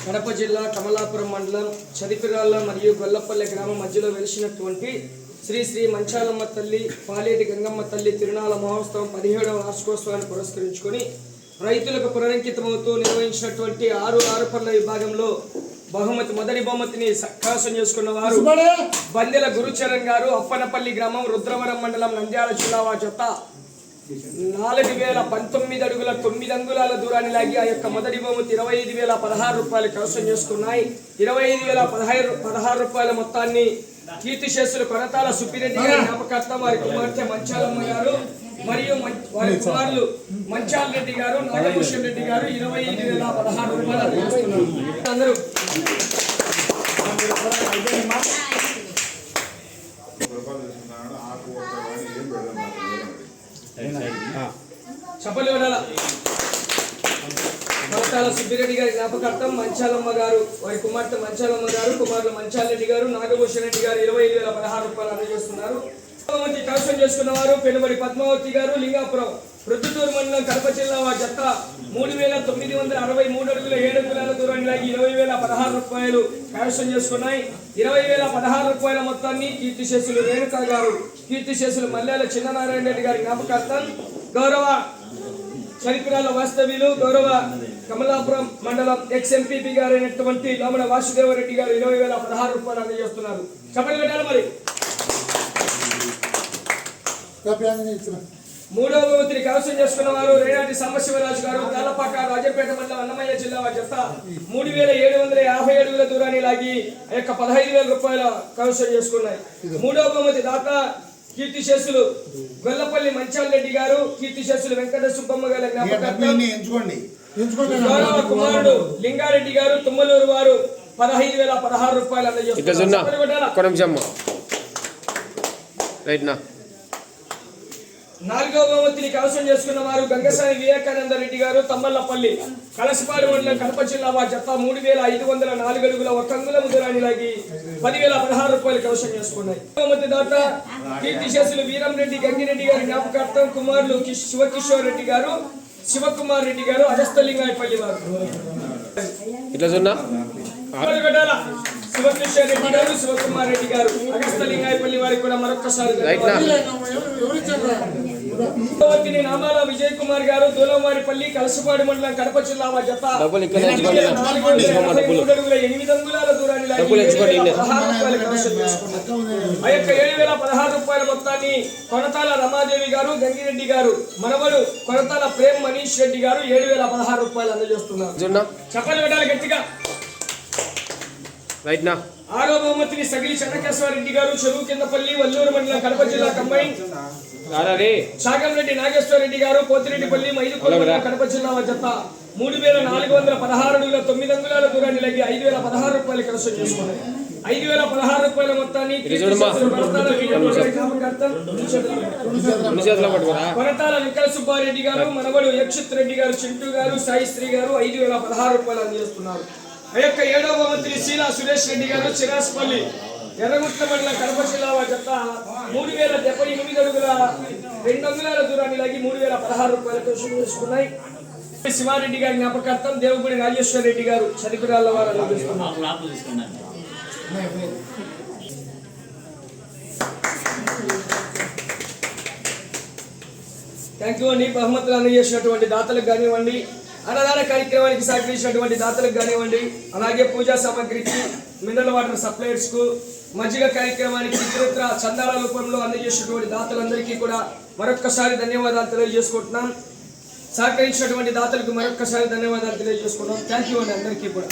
కడప జిల్లా కమలాపురం మండలం చదిపిరాళ్ళ మరియు గొల్లపల్లె గ్రామం మధ్యలో వెలిసినటువంటి శ్రీ శ్రీ మంచాలమ్మ తల్లి పాలేటి గంగమ్మ తల్లి తిరునాళ మహోత్సవం పదిహేడవ వార్షికోత్సవాన్ని పురస్కరించుకొని రైతులకు పునరంకితమవుతూ నిర్వహించినటువంటి ఆరు ఆరుపల్ల విభాగంలో బహుమతి మొదటి బహుమతిని సక్కాసం చేసుకున్న వారు బందెల గురుచరణ్ గారు అప్పనపల్లి గ్రామం రుద్రవరం మండలం నంద్యాల జిల్లా వారి నాలుగు వేల పంతొమ్మిది అడుగుల తొమ్మిది అంగుళాల దూరాన్ని లాగి ఆ యొక్క మొదటి బహుమతి ఇరవై ఐదు వేల పదహారు రూపాయలు కవసం చేసుకున్నాయి. ఇరవై ఐదు వేల పదహారు పదహారు రూపాయల మొత్తాన్ని కీర్తి శేషులు కొనతాల సుప్పిరెడ్డి గారి జ్ఞాపకార్థం వారి కుమార్తె మంచాలమ్మ గారు మరియు వారి కుమారులు మంచాల రెడ్డి గారు నాగభూషణ్ రెడ్డి గారు ఇరవై ఐదు వేల పదహారు రూపాయలు. అందరూ. చెప్పలు వినాల కొనతాల సుబ్బిరెడ్డి గారి జ్ఞాపకార్థం మంచాలమ్మ గారు వారి కుమార్తె మంచాలమ్మ గారు కుమారులు మంచాలరెడ్డి గారు నాగభూషణ రెడ్డి గారు ఇరవై ఐదు వేల పదహారు రూపాయలు అందజేస్తున్నారు. పద్మావతి కవసం చేసుకున్న వారు పెనుబడి పద్మావతి గారు లింగాపురం. ప్రొద్దుటూరు మండలం కడప జిల్లా వారి జత మూడు వేల తొమ్మిది వందల అరవై మూడు అడుగుల ఏడు అడుగుల దూరం లాగి ఇరవై వేల పదహారు రూపాయలు కైవసం చేసుకున్నాయి. ఇరవై వేల పదహారు రూపాయల మొత్తాన్ని కీర్తిశేషులు రేణుకా గారు కీర్తిశేషులు మల్లెల చిన్ననారాయణ రెడ్డి గారి జ్ఞాపకార్థం గౌరవ చరిత్రాల వాస్తవ్యులు గౌరవ కమలాపురం మండలం ఎక్స్ ఎంపీపీ గారైనటువంటి లోమల వాసుదేవరెడ్డి గారు ఇరవై వేల పదహారు రూపాయలు అందజేస్తున్నారు. చెప్పండి పెట్టాలి మరి. మూడవ బహుమతిని కవసం చేసుకున్న వారు రేనాటి సాంబశివరాజు గారు తాలపాక రాజపేట మండలం అన్నమయ్య జిల్లా వారి జత మూడు వేల ఏడు వందల యాభై అడుగుల దూరాన్ని లాగి ఆ యొక్క పదహైదు వేల రూపాయల కవసం చేసుకున్నాయి. మూడవ బహుమతి దాత కీర్తి శేషులు గొల్లపల్లి మంచాల్ రెడ్డి గారు కీర్తి శేషులు వెంకట సుబ్బమ్మ గారి జ్ఞాపకార్థం ఎంచుకోండి. గౌరవ కుమారుడు లింగారెడ్డి గారు తుమ్మలూరు వారు పదహైదు వేల పదహారు రూపాయలు అందజేస్తున్నారు. నిమిషం రైట్ నా నాలుగో బహుమతిని కవసం చేసుకున్న వారు గంగసాని వివేకానంద రెడ్డి గారు తమ్మల్లపల్లి కలసపాడు మండలం కడప జిల్లా వారి జత మూడు వేల ఐదు వందల నాలుగు అడుగుల ఒక అంగుళం దూరాన్ని లాగి పదివేల పదహారు రూపాయలు కవసం చేసుకున్నాయి. బహుమతి దాత కీర్తి శేషులు వీరం రెడ్డి గంగిరెడ్డి గారి జ్ఞాపకార్థం కుమారులు కిష్- శివకిషోర్ రెడ్డి గారు శివకుమార్ రెడ్డి గారు అగస్తలింగాయపల్లి వారు. ఇట్లా? శివకిషోర్ రెడ్డి గారు శివకుమార్ రెడ్డి గారు అగస్తలింగాయపల్లి వారికి కూడా మరొకసారి నామాల విజయ్ కుమార్ గారు దూలవారిపల్లి కలసపాడు మండలం కడప జిల్లా జత ఎనిమిది అంగుళాల దూరాన్ని. పదహారు రూపాయలు కమిషన్ చేసుకున్నారు. ఆ యొక్క ఏడు వేల పదహారు రూపాయల మొత్తాన్ని కొనతాల రమాదేవి గారు గంగిరెడ్డి గారు మనవడు కొనతాల ప్రేమ్ మనీష్ రెడ్డి గారు ఏడు వేల పదహారు రూపాయలు అందజేస్తున్నారు. పెట్టాలి గట్టిగా. రైట్ నా ఆరో బహుమతిని సగిలి చెన్నకేశ్వరరెడ్డి గారు చెరువు కిందపల్లి వల్లూరు మండలం కడప జిల్లా కంబైన్ రారా రే. సాగంరెడ్డి నాగేశ్వరరెడ్డి గారు పోతిరెడ్డిపల్లి మైదుకూరు మండలం కడప జిల్లా జత మూడు వేల నాలుగు వందల పదహారు అడుగుల తొమ్మిది అంగుళాల దూరాన్ని లగి ఐదు వేల పదహారు రూపాయలు కలసం చేసుకున్నాయి ఐదు వేల పదహారు రూపాయల మొత్తాన్ని కొనతాల వెంకట సుబ్బారెడ్డి గారు మనవడు యక్షిత్ రెడ్డి గారు చింటూ గారు సాయి శ్రీ గారు ఐదు వేల పదహారు రూపాయలు అందజేస్తున్నారు. ఆ యొక్క ఏడవ మంత్రి శీలా సురేష్ రెడ్డి గారు చిరాస్పల్లి ఎర్రగుట్ల మండలం కడప జిల్లా వారి జత మూడు వేల డెబ్బై ఎనిమిది అడుగుల రెండు అంగుళాల దూరాన్ని లాగి మూడు వేల పదహారు రూపాయలతో షూట్ చేసుకున్నాయి. శివారెడ్డి గారి జ్ఞాపకార్థం దేవుగుడి రాజేశ్వర రెడ్డి గారు చదిపిరాళ్ళ వారు థ్యాంక్ యూ అండి. బహుమతులు అందజేసినటువంటి దాతలకు కానివ్వండి. అన్నదాన కార్యక్రమానికి సహకరించినటువంటి దాతలకు కానివ్వండి అలాగే పూజా సామాగ్రికి మినరల్ వాటర్ సప్లైర్స్కు మజ్జిగ కార్యక్రమానికి ఇతరత్ర చందాల రూపంలో అందజేసినటువంటి దాతలందరికీ కూడా మరొక్కసారి ధన్యవాదాలు తెలియజేసుకుంటున్నాం. సహకరించినటువంటి దాతలకు మరొక్కసారి ధన్యవాదాలు తెలియజేసుకుంటాం థ్యాంక్ యూ అండి అందరికీ కూడా.